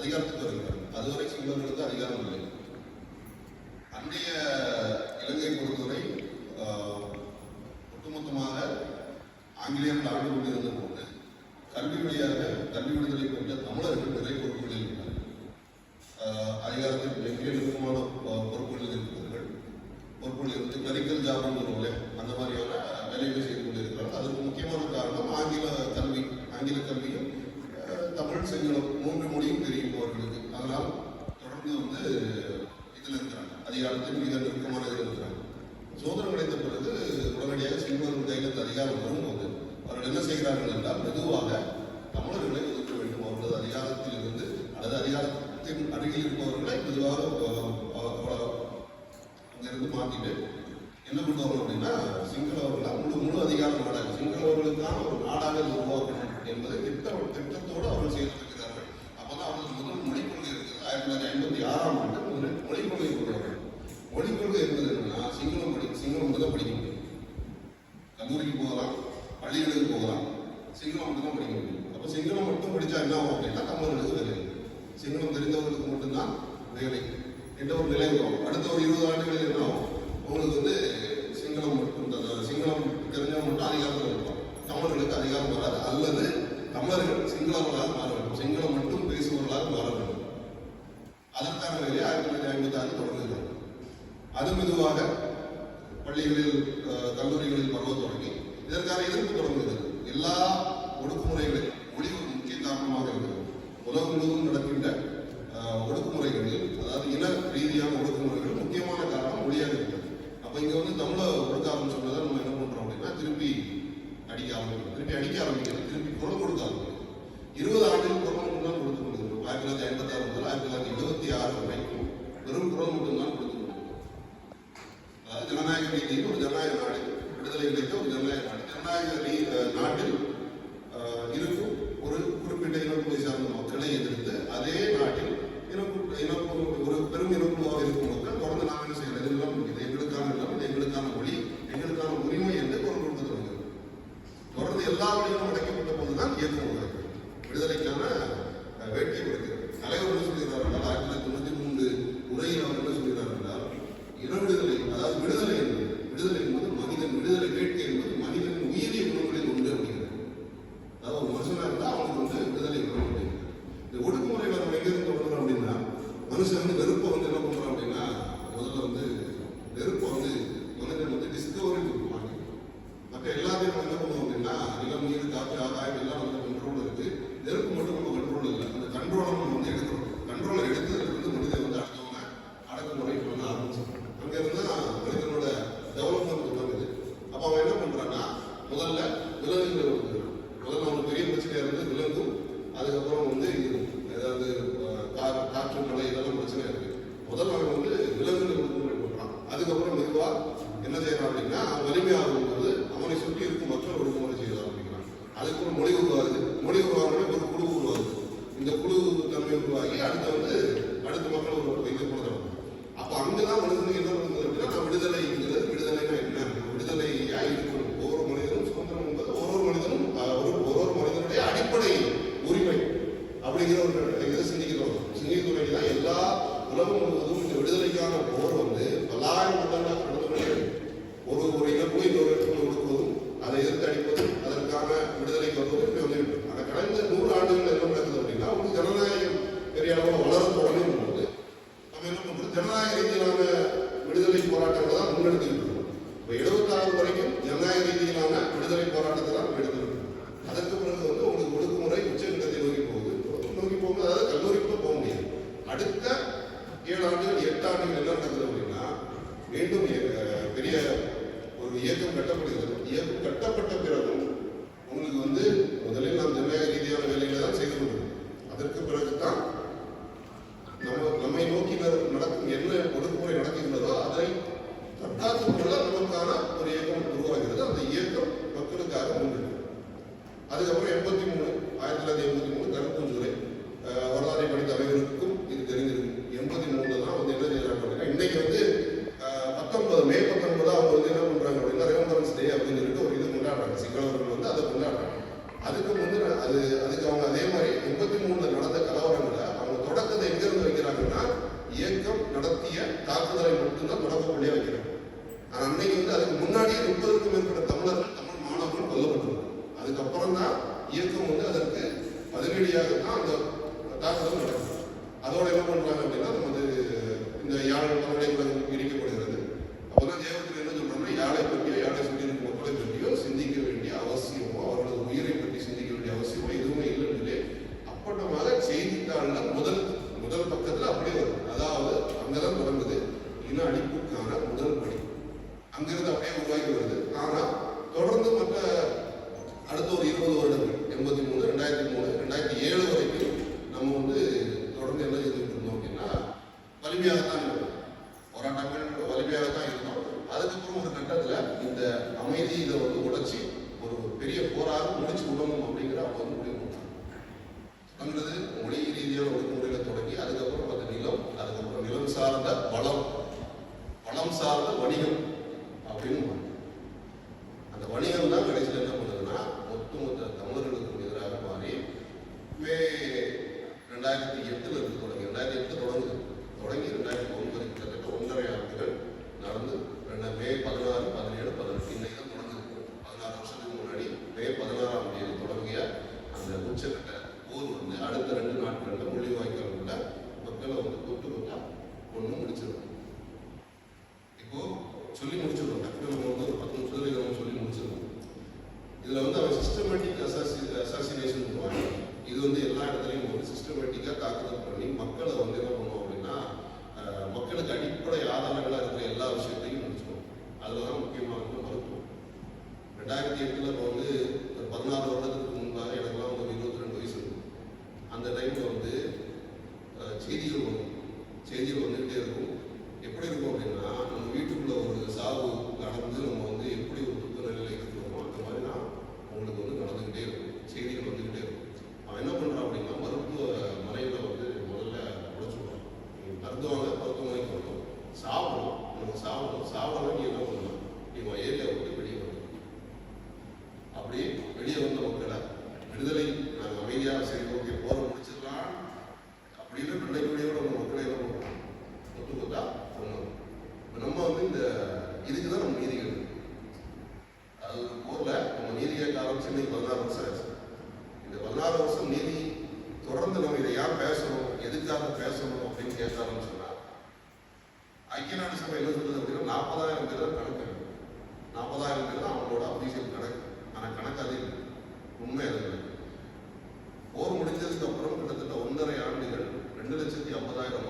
அதிகாரத்துக்கு வருகிறார். அதுவரை சிங்களர்களுக்கு அதிகாரம் இல்லை. அன்றைய இலங்கையை பொறுத்தவரை ஒட்டுமொத்தமாக ஆங்கிலேயர்கள் ஆண்டு கொண்டிருந்த போது கல்வி வழியாக கல்வி விடுதலை பெற்ற தமிழர்கள் நிறைய தமிழ் சிங்களம் மூன்று மொழியும் தெரியும் அவர்களுக்கு அதனால் தொடர்ந்து வந்து இதில் இருக்கிறாங்க. அதிகாரத்தில் மிக நெருக்கமான இதில் இருக்கிறாங்க. சுதந்திரம் கிடைத்த பிறகு உடனடியாக சிங்கம் கையில் அதிகாரம் வரும்போது அவர்கள் என்ன செய்கிறார்கள் என்றால் மெதுவாக தமிழர்களை ஒதுக்க வேண்டும். அவர்களது அதிகாரத்தில் இருந்து அல்லது அதிகாரத்தின் அருகில் இருப்பவர்களை மெதுவாக அஹ், அங்கிருந்து மாற்றிட்டு என்ன பண்ணுவாங்க அப்படின்னா சிங்களவர்களை முழு முழு அதிகாரம் நாடாக சிங்களவர்களுக்கான ஒரு நாடாக இது என்பதை திட்ட திட்டத்தோடு அவர்கள் செய்திருக்கிறார்கள். அப்பதான் அவர்கள் முதல் மொழிக் கொள்கை இருக்குது ஆயிரத்தி தொள்ளாயிரத்தி ஐம்பத்தி ஆறாம் ஆண்டு முதலில் மொழிக் கொள்கை கொள்வார்கள் மொழிக் கொள்கை என்பது என்னன்னா சிங்களம் படி சிங்களம் மட்டும் தான் படிக்க முடியும். கல்லூரிக்கு போகலாம் பள்ளிகளுக்கு போகலாம் சிங்களம் மட்டும் தான் படிக்க முடியும். அப்போ சிங்களம் மட்டும் படிச்சா என்ன ஆகும் அப்படின்னா தமிழர்களுக்கு வேலை சிங்களம் தெரிந்தவர்களுக்கு மட்டும்தான் வேலை. என்ற ஒரு நிலை வரும்? அடுத்த ஒரு இருபது ஆண்டுகளில் என்ன ஆகும்? உங்களுக்கு வந்து சிங்களம் மட்டும் சிங்களம் தெரிஞ்சவங்க மட்டும் அதிகாரத்தில் தமிழர்களுக்கு அதிகாரம் வராது. அல்லது தமிழர்கள் சிங்களவர்களாக மாற வேண்டும். சிங்களம் மட்டும் பேசுபவர்களாக மாற வேண்டும். அதற்கான வேலை ஆயிரத்தி தொள்ளாயிரத்தி ஐம்பத்தி ஆறு தொடங்குகிறது. அது மெதுவாக பள்ளிகளில் கல்லூரிகளில் பரவ தொடங்கி இதற்கான எதிர்ப்பு தொடங்குகிறது. எல்லா ஒடுக்குமுறைகளில் மொழி ஒரு முக்கிய காரணமாக இருக்கிறது. உலகம் முழுவதும் நடக்கின்ற ஒடுக்குமுறைகளில் அதாவது இன ரீதியான ஒடுக்குமுறைகள் முக்கியமான காரணம் மொழியாக இருக்கிறது. அப்ப இங்க வந்து தமிழ ஒடுக்க ஆரம்பிச்சு நம்ம என்ன பண்றோம் அப்படின்னா திருப்பி அடிக்க ஆரம்பிக்கிறோம் திருப்பி அடிக்க ஆரம்பிக்கிறது. திருப்பி குரல் கொடுக்க ஆரம்பிக்கிறது இருபது ஆண்டுகள் குரல் தொடர்ந்து எல்லா அடைக்கப்பட்ட போதுதான் இயக்கம் விடுதலைக்கான வேட்கை கொடுக்கிறது தலைவர் சொல்லியிருந்தார் சொல்கிறார் என்றால் ஆயிரத்தி தொள்ளாயிரத்தி தொண்ணூத்தி மூன்று உரையில் அவர் என்ன சொல்கிறார் என்றால் இன விடுதலை அதாவது விடுதலை என்பது விடுதலை என்பது மனிதன் விடுதலை வேட்கை என்பது மனிதனின் உயிரிய குணங்களில் ஒன்று அப்படிங்கிறது அதாவது ஒரு மனுஷனா இருந்தா அவனுக்கு வந்து விடுதலை வரும் அப்படிங்கிறது இந்த ஒடுக்குமுறையில நம்ம எங்க இருந்து தொடங்குறோம் அப்படின்னா மனுஷன் வந்து வெறுப்பை வந்து என்ன பண்றான் அப்படின்னா முதல்ல வந்து வெறுப்பை வந்து மனிதன் வந்து டிஸ்கவரி கொடுப்பாங்க மற்ற எல்லாத்தையும் நம்ம என்ன பண்ணுவோம் அப்படின்னா நிலம் நீர் காற்று ஆகாயம் எல்லாம் நம்ம கண்ட்ரோல் இருக்கு நெருப்பு மட்டும் நம்ம கண்ட்ரோல் இல்லை அந்த கண்ட்ரோலை நம்ம வந்து எடுக்கிறோம் கண்ட்ரோலை எடுத்ததுல இருந்து மனிதன் வந்து அடுத்தவங்க அடக்குமுறை பண்ண ஆரம்பிச்சான் அங்க இருந்து தான் மனிதனோட டெவலப்மெண்ட் தொடங்குது அப்ப அவன் என்ன பண்றான்னா முதல்ல விலங்குகளை வந்து முதல்ல அவனுக்கு பெரிய பிரச்சனையா இருந்து விலங்கும் அதுக்கப்புறம் வந்து இது ஏதாவது அஹ், கா- காற்று மழை இதெல்லாம் பிரச்சனை இருக்கு முதல்ல அவன் வந்து விலங்குகளை ஒடுக்குமுறை பண்றான் அதுக்கப்புறம் மெதுவா என்ன செய்யறான் அப்படின்னா அவன் வலிமையாகும் போது அவனை சுற்றி இருக்கும் மக்கள் ஒடுக்குமுறை செய்ய ஆரம்பிக்கிறான் அதுக்கப்புறம் மொழி உருவாகுது மொழி உருவாகுன ஒரு குழு உருவாகுது இந்த குழு தன்மை உருவாகி அடுத்து வந்து அடுத்த மக்கள் ஒரு வைக்க போடுறாங்க அப்ப அங்கதான் மனிதனுக்கு என்ன பண்ணுது அப்படின்னா நான் விடுதலைங்கிறது விடுதலைனா என்ன விடுதலையா இருக்கணும் ஒவ்வொரு மனிதனும் சுதந்திரம் என்பது ஒரு ஒரு மனிதனும் அஹ், ஒரு ஒரு ஒரு மனிதனுடைய அடிப்படை உரிமை அப்படிங்கிற ஒரு இதை சிந்திக்கிறோம் சிந்தித்துறைக்கு தான் எல்லா உலகம் முழுவதும் இந்த விடுதலைக்கான போர் வந்து பல்லாயிரம் வருடங்களாக நடந்து கொண்டே இருக்கு. ஒரு ஒரு இனக்குழு இன்னொரு இடத்துல ஒடுக்குவதும் அதை எதிர்த்து அடிப்பதும் அதற்கான விடுதலைக்கு வருவதும் இப்படி வந்துட்டு இருக்கு. ஆனா கடந்த நூறு ஆண்டுகள் என்ன நடக்குது அப்படின்னா ஒரு ஜனநாயகம் பெரிய அளவில் வளர தொடங்கும் போது நம்ம என்ன பண்றோம் ஜனநாயக ரீதியிலான விடுதலை போராட்டங்களை தான் முன்னெடுத்துக்கிட்டு இருக்கோம் இப்போ எழுபத்தாறு வரைக்கும் ஜனநாயக ரீதியிலான விடுதலை போராட்டத்தை தான் நம்ம எடுத்துருக்கோம் அதற்கு பிறகு வந்து உங்களுக்கு ஒடுக்குமுறை உச்சகட்டத்தை நோக்கி போகுது நோக்கி போகும்போது அதாவது கல்லூரிக்கு கூட போக முடியாது அடுத்த ஏழு ஆண்டுகள் எட்டு ஆண்டுகள் என்ன நடக்குது அப்படின்னா மீண்டும் இய- பெரிய ஒரு இயக்கம் கட்டப்படுகிறது. இயக்கம் கட்டப்பட்ட பிறகும் உங்களுக்கு வந்து முதலில் நாம் ஜனநாயக ரீதியான வேலைகளை தான் செய்து கொண்டிருக்கோம் அதற்கு பிறகு தான் நம்ம நம்மை நோக்கி நடக்கும் என்ன ஒரு சிங்களவர்கள் வந்து அதை கொண்டாடுறாங்க. அதுக்கு முந்தின அது அதுக்கு அவங்க அதே மாதிரி முப்பத்தி மூணுல நடந்த கலவரங்களை அவங்க தொடக்கத்தை எங்க இருந்து வைக்கிறாங்கன்னா இயக்கம் நடத்திய தாக்குதலை மட்டும்தான் தொடக்க புள்ளியா வைக்கிறாங்க. ஆனா அன்னைக்கு வந்து அதுக்கு முன்னாடியே முப்பதுக்கும் மேற்பட்ட தமிழர்கள் போராட்டங்கள் வலிமையாக தான் இருந்தோம் அதுக்கப்புறம் ஒரு கட்டத்தில் இந்த அமைதி இதை வந்து உடைச்சி ஒரு பெரிய போராக முடிச்சு விடணும் அப்படிங்கிற அவங்க வந்து முடிவு பண்ணாங்க நம்மளது மொழி ரீதியான ஒடுக்குமுறையில் தொடங்கி அதுக்கப்புறம் அது நிலம் அதுக்கப்புறம் நிலம் சார்ந்த வளம் பணம் சார்ந்த வணிகம் பேசணும்? எதுக்காக பேசணும் அப்படின்னு கேட்டாங்கன்னு சொன்னார் ஐக்கிய நாடு சபை என்ன சொல்றது அப்படின்னா நாற்பதாயிரம் பேர் தான் கணக்கு நாற்பதாயிரம் பேர் தான் அவங்களோட அபிஷியல் கணக்கு. ஆனால் கணக்கு அது உண்மை அது போர் முடிஞ்சதுக்கு அப்புறம் கிட்டத்தட்ட ஒன்றரை ஆண்டுகள் ரெண்டு லட்சத்தி ஐம்பதாயிரம்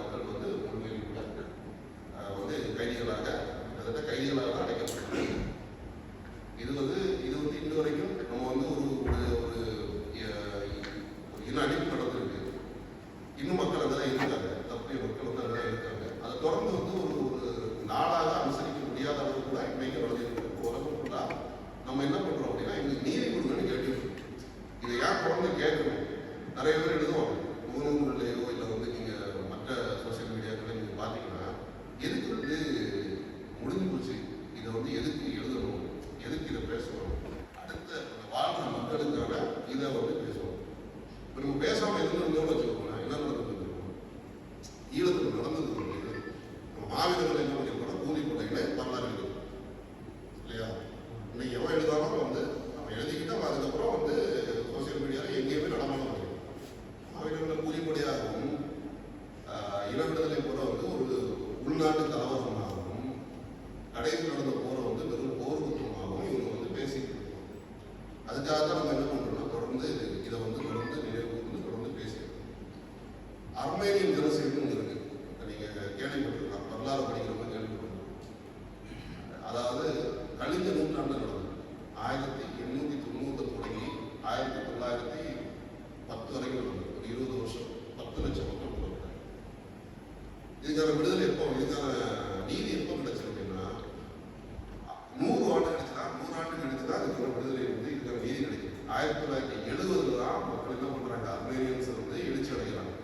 ஆயிரத்தி தொள்ளாயிரத்தி எழுபதுல தான் மக்கள் என்ன பண்ணுறாங்க அர்மேனியன்ஸ் வந்து எழுச்சி அடைகிறாங்க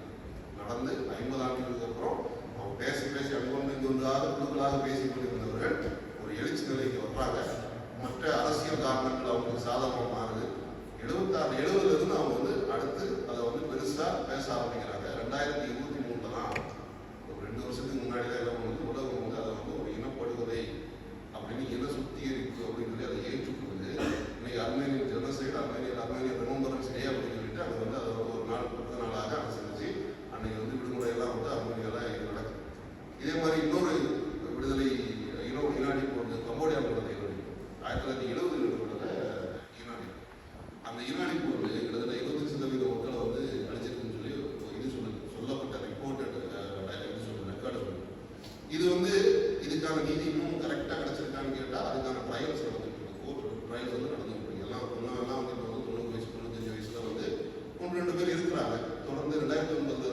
நடந்து ஐம்பது ஆண்டுகளுக்கு அப்புறம் அவங்க பேசி பேசி அங்கொன்று இங்கொன்றாக குழுக்களாக பேசி கொண்டிருந்தவர்கள் ஒரு எழுச்சி நிலைக்கு வர்றாங்க. மற்ற அரசியல் காரணங்கள் அவங்களுக்கு சாதகமாக மாறுது. எழுபத்தாறு எழுபதுலேருந்து அவங்க வந்து அடுத்து அதை வந்து பெருசாக பேச ஆரம்பிக்கிறாங்க. ரெண்டாயிரத்தி இருபத்தி மூணில் தான் ஒரு ரெண்டு வருஷத்துக்கு முன்னாடி தான் வயசு வந்து நடந்து போயிருக்கு எல்லாம் முன்னாலாம் வந்து இப்போ வந்து தொண்ணூறு வயசு தொண்ணூத்தஞ்சு வயசுல வந்து ஒன்று ரெண்டு பேர் இருக்கிறாங்க. தொடர்ந்து ரெண்டாயிரத்தி ஒன்பதுல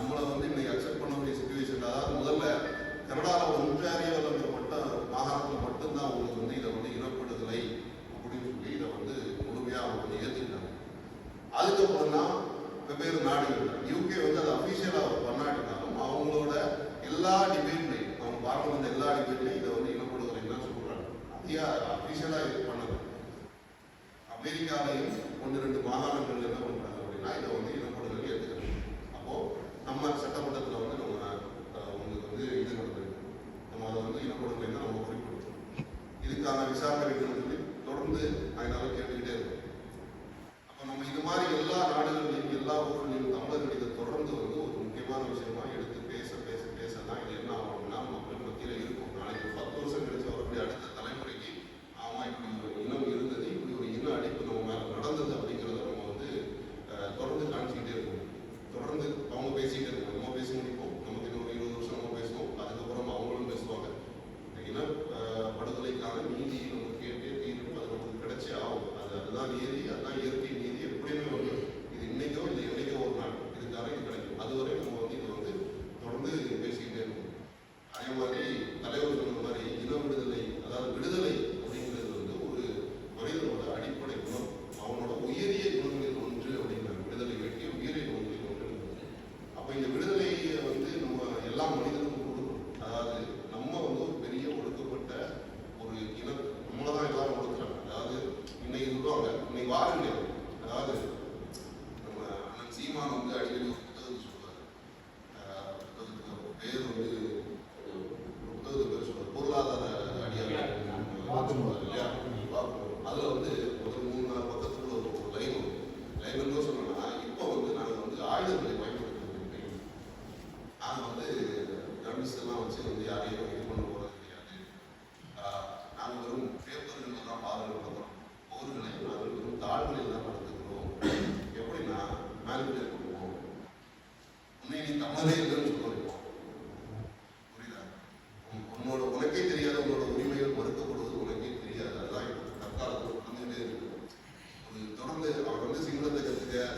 நம்மளை வந்து இன்னைக்கு அக்செப்ட் பண்ணக்கூடிய சுச்சுவேஷன் அதாவது முதல்ல கனடாவில் ஒன்றாரியோ மட்டும் மாகாணத்தில் மட்டும்தான் அவங்களுக்கு வந்து இதை வந்து இனப்படுதலை அப்படின்னு சொல்லி இதை வந்து முழுமையாக அவங்க வந்து ஏற்றுக்கிட்டாங்க அதுக்கப்புறம் தான் வெவ்வேறு நாடுகள் யூகே வந்து அதை அஃபீஷியலாக பண்ணாட்டினாலும் அவங்களோட எல்லா டிபேட்லையும் அவங்க பார்க்க வந்த எல்லா டிபேட்லையும் இதை வந்து இனப்படுதலை தான் சொல்கிறாங்க அதிக அஃபீஷியலாக இது பண்ணது அமெரிக்காலையும் ஒன்று ரெண்டு மாகாணங்கள் என்ன பண்ணுறாங்க அப்படின்னா இதை வந்து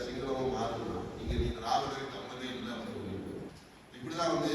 சீக்கிரமாக மாறணும். இங்கே நீங்கள் ராவணர் கம்மதே இல்லை அப்படின்னு இப்படி தான் வந்து